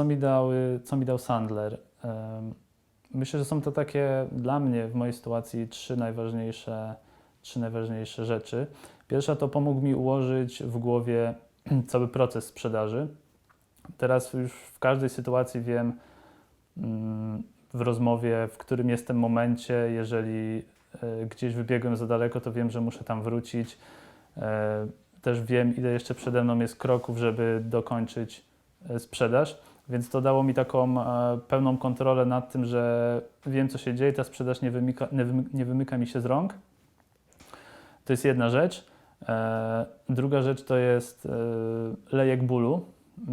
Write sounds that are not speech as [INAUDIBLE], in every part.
Co mi, dały, co mi dał Sandler? Myślę, że są to takie dla mnie w mojej sytuacji trzy najważniejsze, trzy najważniejsze rzeczy. Pierwsza to pomógł mi ułożyć w głowie [CLEARS THROAT] cały proces sprzedaży. Teraz już w każdej sytuacji wiem mm, w rozmowie, w którym jestem momencie. Jeżeli e, gdzieś wybiegłem za daleko, to wiem, że muszę tam wrócić. E, Też wiem, ile jeszcze przede mną jest kroków, żeby dokończyć e, sprzedaż. Więc to dało mi taką e, pełną kontrolę nad tym, że wiem, co się dzieje, ta sprzedaż nie, wymyka, nie, wymy, nie wymyka mi się z rąk. To jest jedna rzecz. E, druga rzecz to jest e, lejek bólu.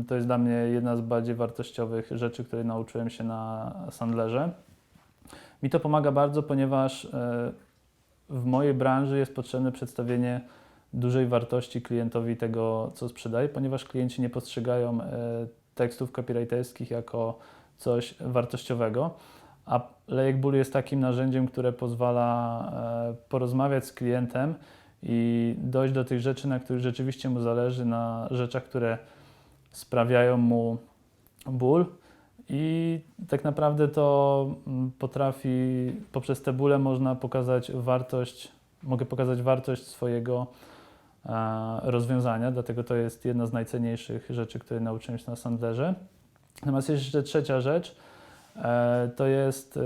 To jest dla mnie jedna z bardziej wartościowych rzeczy, której nauczyłem się na Sandlerze. Mi to pomaga bardzo, ponieważ w mojej branży jest potrzebne przedstawienie dużej wartości klientowi tego, co sprzedaje, ponieważ klienci nie postrzegają tekstów copywriterskich jako coś wartościowego. A lejek bólu jest takim narzędziem, które pozwala e, porozmawiać z klientem i dojść do tych rzeczy, na których rzeczywiście mu zależy, na rzeczach, które sprawiają mu ból. I tak naprawdę to mm, potrafi, poprzez te bóle można pokazać wartość, mogę pokazać wartość swojego rozwiązania, dlatego to jest jedna z najcenniejszych rzeczy, które nauczyłem się na Sandlerze. Natomiast jeszcze trzecia rzecz, e, to jest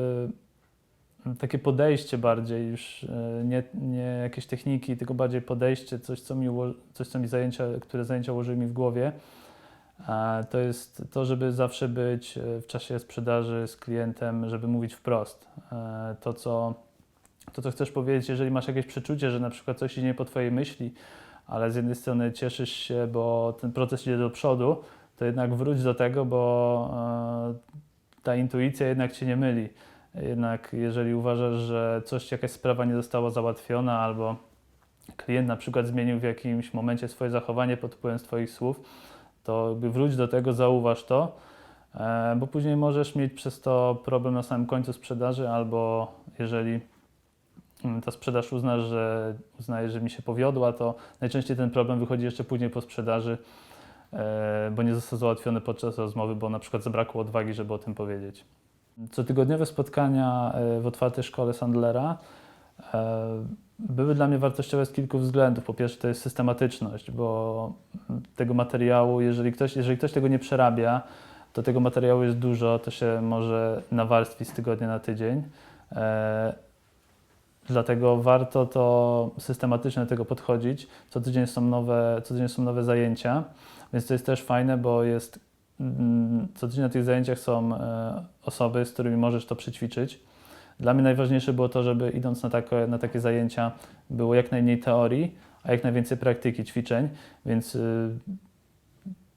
e, takie podejście bardziej już, e, nie, nie jakieś techniki, tylko bardziej podejście, coś co mi, coś, co mi zajęcia, które zajęcia ułożyły mi w głowie. E, To jest to, żeby zawsze być e, w czasie sprzedaży z klientem, żeby mówić wprost. E, To, co, to, co chcesz powiedzieć, jeżeli masz jakieś przeczucie, że na przykład coś idzie nie po Twojej myśli, ale z jednej strony cieszysz się, bo ten proces idzie do przodu, to jednak wróć do tego, bo e, ta intuicja jednak Cię nie myli. Jednak jeżeli uważasz, że coś, jakaś sprawa nie została załatwiona albo klient na przykład zmienił w jakimś momencie swoje zachowanie pod wpływem Twoich słów, to wróć do tego, zauważ to, e, bo później możesz mieć przez to problem na samym końcu sprzedaży, albo jeżeli ta sprzedaż uznasz, że uznaje, że mi się powiodła, to najczęściej ten problem wychodzi jeszcze później po sprzedaży, e, bo nie został załatwiony podczas rozmowy, bo na przykład zabrakło odwagi, żeby o tym powiedzieć. Cotygodniowe spotkania e, w otwartej szkole Sandlera e, były dla mnie wartościowe z kilku względów. Po pierwsze, to jest systematyczność, bo tego materiału, jeżeli ktoś, jeżeli ktoś tego nie przerabia, to tego materiału jest dużo, to się może nawarstwić z tygodnia na tydzień. Dlatego warto to systematycznie do tego podchodzić. Co tydzień są nowe, co tydzień są nowe zajęcia, więc to jest też fajne, bo jest mm, co tydzień na tych zajęciach są e, osoby, z którymi możesz to przećwiczyć. Dla mnie najważniejsze było to, żeby idąc na takie, na takie zajęcia było jak najmniej teorii, a jak najwięcej praktyki, ćwiczeń, więc y,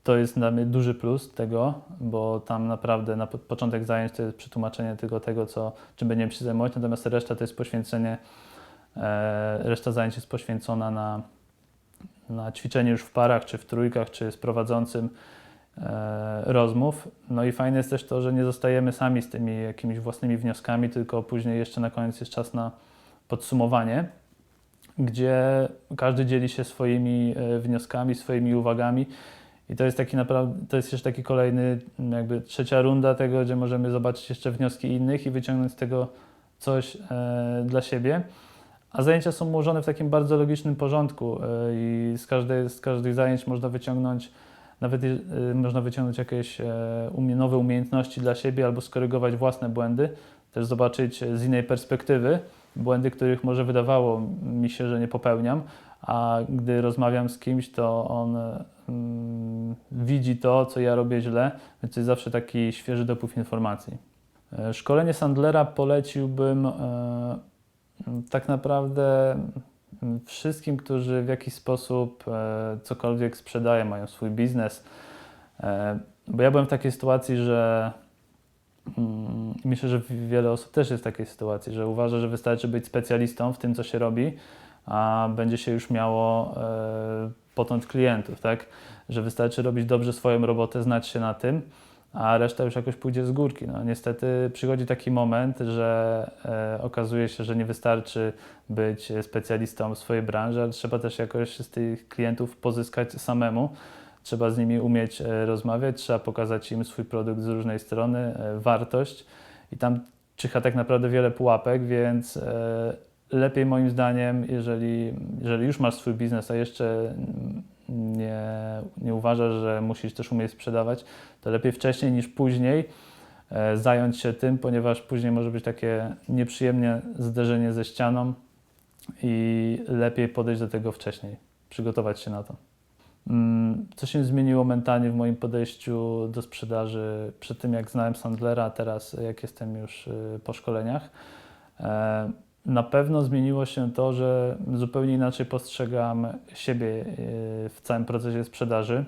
to jest dla mnie duży plus tego, bo tam naprawdę na po- początek zajęć to jest przetłumaczenie tylko tego, co, czym będziemy się zajmować, natomiast reszta to jest poświęcenie, e, reszta zajęć jest poświęcona na, na ćwiczenie już w parach, czy w trójkach, czy z prowadzącym e, rozmów. No i fajne jest też to, że nie zostajemy sami z tymi jakimiś własnymi wnioskami, tylko później jeszcze na koniec jest czas na podsumowanie, gdzie każdy dzieli się swoimi e, wnioskami, swoimi uwagami. I to jest taki naprawdę, to jest jeszcze taki kolejny, m, jakby trzecia runda tego, gdzie możemy zobaczyć jeszcze wnioski innych i wyciągnąć z tego coś e, dla siebie. A zajęcia są ułożone w takim bardzo logicznym porządku e, i z, każdej, z każdych zajęć można wyciągnąć, nawet e, można wyciągnąć jakieś e, umie, nowe umiejętności dla siebie albo skorygować własne błędy, też zobaczyć e, z innej perspektywy błędy, których może wydawało mi się, że nie popełniam, a gdy rozmawiam z kimś, to on mm, widzi to, co ja robię źle, więc jest zawsze taki świeży dopływ informacji. E, Szkolenie Sandlera poleciłbym e, tak naprawdę mm, wszystkim, którzy w jakiś sposób e, cokolwiek sprzedają, mają swój biznes. Bo ja byłem w takiej sytuacji, że mm, myślę, że wiele osób też jest w takiej sytuacji, że uważa, że wystarczy być specjalistą w tym, co się robi, a będzie się już miało e, potąd klientów, tak? Że wystarczy robić dobrze swoją robotę, znać się na tym, a reszta już jakoś pójdzie z górki. No, niestety przychodzi taki moment, że e, okazuje się, że nie wystarczy być specjalistą w swojej branży, ale trzeba też jakoś z tych klientów pozyskać samemu. trzeba z nimi umieć e, rozmawiać, trzeba pokazać im swój produkt z różnej strony, e, wartość i tam czyha tak naprawdę wiele pułapek, więc lepiej moim zdaniem, jeżeli, jeżeli już masz swój biznes, a jeszcze nie, nie uważasz, że musisz też umieć sprzedawać, to lepiej wcześniej niż później e, zająć się tym, ponieważ później może być takie nieprzyjemne zderzenie ze ścianą i lepiej podejść do tego wcześniej, przygotować się na to. Mm, Co się zmieniło mentalnie w moim podejściu do sprzedaży przed tym, jak znałem Sandlera, a teraz jak jestem już y, po szkoleniach? E, Na pewno zmieniło się to, że zupełnie inaczej postrzegam siebie y, w całym procesie sprzedaży.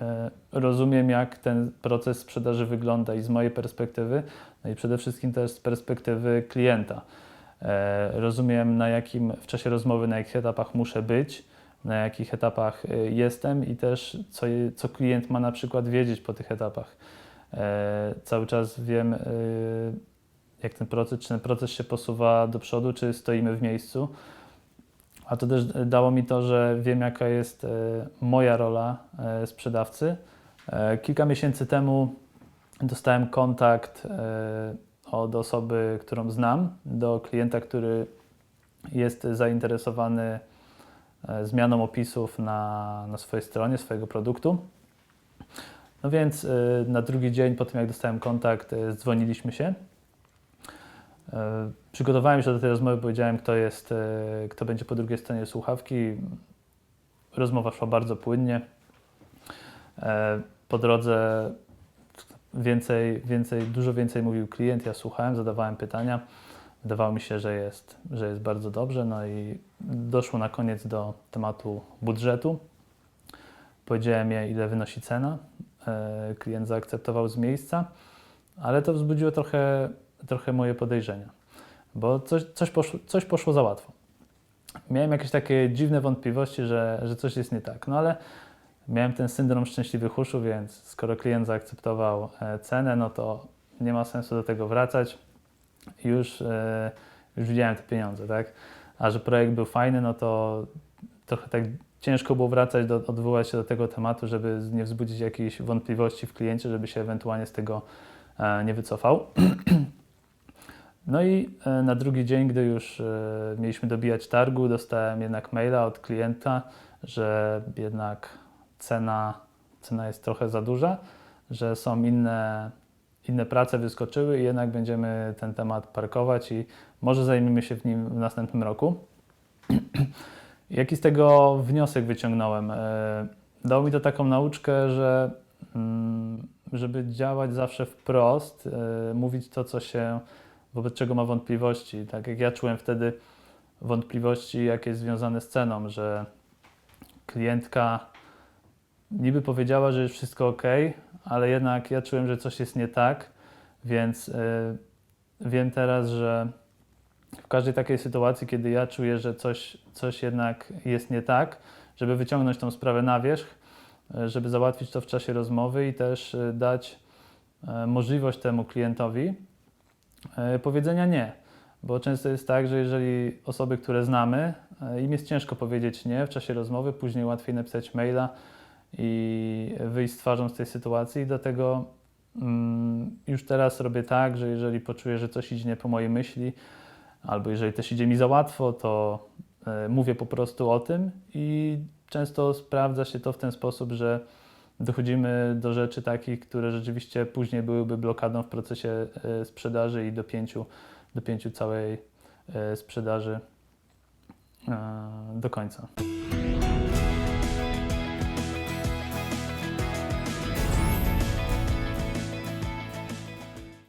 E, Rozumiem, jak ten proces sprzedaży wygląda i z mojej perspektywy, no i przede wszystkim też z perspektywy klienta. E, Rozumiem, na jakim w czasie rozmowy, na jakich etapach muszę być, na jakich etapach jestem i też co, co klient ma na przykład wiedzieć po tych etapach. E, Cały czas wiem, jak ten proces, czy ten proces się posuwa do przodu, czy stoimy w miejscu. A to też dało mi to, że wiem, jaka jest e, moja rola e, sprzedawcy. E, Kilka miesięcy temu dostałem kontakt od osoby, którą znam, do klienta, który jest zainteresowany zmianą opisów na, na swojej stronie, swojego produktu. No więc na drugi dzień po tym, jak dostałem kontakt, dzwoniliśmy się. E, Przygotowałem się do tej rozmowy, powiedziałem, kto jest, e, kto będzie po drugiej stronie słuchawki. Rozmowa szła bardzo płynnie. E, Po drodze więcej, więcej, dużo więcej mówił klient, ja słuchałem, zadawałem pytania. Wydawało mi się, że jest, że jest bardzo dobrze. No i doszło na koniec do tematu budżetu. Powiedziałem jej, ile wynosi cena. Klient zaakceptował z miejsca, ale to wzbudziło trochę, trochę moje podejrzenia, bo coś, coś, poszło, coś poszło za łatwo. Miałem jakieś takie dziwne wątpliwości, że, że coś jest nie tak. No ale miałem ten syndrom szczęśliwych uszu, więc skoro klient zaakceptował e, cenę, no to nie ma sensu do tego wracać. Już, e, już widziałem te pieniądze, tak? A że projekt był fajny, no to trochę tak ciężko było wracać, do, odwołać się do tego tematu, żeby nie wzbudzić jakichś wątpliwości w kliencie, żeby się ewentualnie z tego e, nie wycofał. [CLEARS THROAT] No i e, na drugi dzień, gdy już e, mieliśmy dobijać targu, dostałem jednak maila od klienta, że jednak cena, cena jest trochę za duża, że są inne, inne prace wyskoczyły i jednak będziemy ten temat parkować i może zajmiemy się w nim w następnym roku. [CLEARS THROAT] Jaki z tego wniosek wyciągnąłem? E, Dało mi to taką nauczkę, że mm, żeby działać zawsze wprost, mówić to, co się, wobec czego ma wątpliwości. Tak jak ja czułem wtedy wątpliwości jakieś związane z ceną, że klientka niby powiedziała, że jest wszystko ok, ale jednak ja czułem, że coś jest nie tak, więc e, wiem teraz, że w każdej takiej sytuacji, kiedy ja czuję, że coś, coś jednak jest nie tak, żeby wyciągnąć tą sprawę na wierzch, e, żeby załatwić to w czasie rozmowy i też e, dać e, możliwość temu klientowi powiedzenia nie. Bo często jest tak, że jeżeli osoby, które znamy, e, im jest ciężko powiedzieć nie w czasie rozmowy, później łatwiej napisać maila i wyjść z twarzą z tej sytuacji. Dlatego mm, już teraz robię tak, że jeżeli poczuję, że coś idzie nie po mojej myśli, albo jeżeli też idzie mi za łatwo, to e, mówię po prostu o tym i często sprawdza się to w ten sposób, że dochodzimy do rzeczy takich, które rzeczywiście później byłyby blokadą w procesie e, sprzedaży i dopięciu, dopięciu całej e, sprzedaży e, do końca.